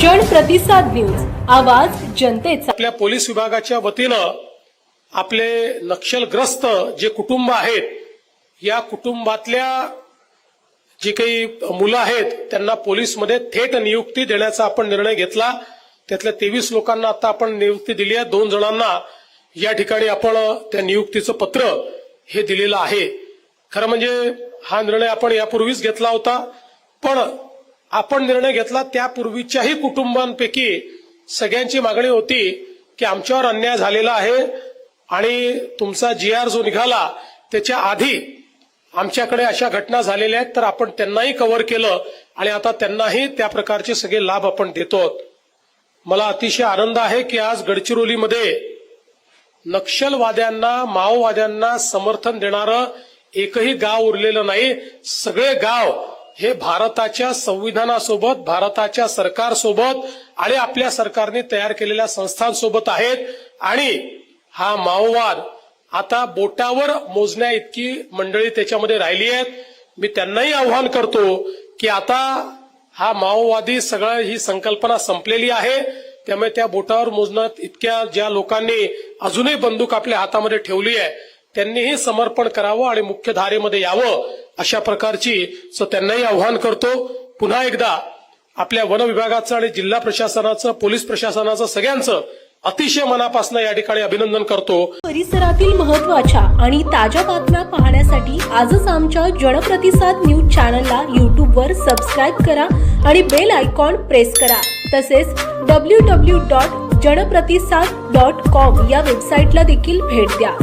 जन प्रतिसाद न्यूज. आवाज जनतेचा. आपल्या पोलीस विभागाच्या वतीनं आपले नक्षलग्रस्त जे कुटुंब आहेत या कुटुंबातल्या जी काही मुलं आहेत त्यांना पोलीसमध्ये थेट नियुक्ती देण्याचा आपण निर्णय घेतला. त्यातल्या तेवीस लोकांना आता आपण नियुक्ती दिली आहे. दोन जणांना या ठिकाणी आपण त्या नियुक्तीचं पत्र हे दिलेलं आहे. खरं म्हणजे हा निर्णय आपण यापूर्वीच घेतला होता. पण आपण निर्णय घेतला त्यापूर्वीच्याही कुटुंबांपैकी सगळ्यांची मागणी होती की आमच्यावर अन्याय झालेला आहे आणि तुमचा जी आर जो निघाला त्याच्या आधी आमच्याकडे अशा घटना झालेल्या आहेत तर आपण त्यांनाही कव्हर केलं आणि आता त्यांनाही त्या प्रकारचे सगळे लाभ आपण देतो मला अतिशय आनंद आहे की आज गडचिरोलीमध्ये नक्षलवाद्यांना माओवाद्यांना समर्थन देणारं एकही गाव उरलेलं नाही. सगळे गाव हे भारताच्या संविधानासोबत भारताच्या सरकारसोबत आणि आपल्या सरकारने तयार केलेल्या संस्थांसोबत आहेत. आणि हा माओवाद आता बोटावर मोजण्या इतकी मंडळी त्याच्यामध्ये राहिली आहेत. मी त्यांनाही आव्हान करतो की आता हा माओवादी सगळं ही संकल्पना संपलेली आहे. त्यामुळे त्या बोटावर मोजण्यात इतक्या ज्या लोकांनी अजूनही बंदूक आपल्या हातामध्ये ठेवली आहे त्यांनीही समर्पण करावं आणि मुख्य धारेमध्ये यावं अशा प्रकारची सो त्यांनाही आव्हान करतो. पुन्हा एकदा आपल्या वन विभागाचं आणि जिल्हा प्रशासनाचं पोलीस प्रशासनाचं सगळ्यांचं अतिशय मनापासून या ठिकाणी अभिनंदन करतो. परिसरातील महत्त्वाच्या आणि ताज्या बातम्या पाहण्यासाठी आजच आमच्या जनप्रतिसाद न्यूज चॅनलला यूट्यूबवर सबस्क्राईब करा आणि बेल आयकॉन प्रेस करा. तसेच W W dot Janpratisad dot com या वेबसाईटला देखील भेट द्या.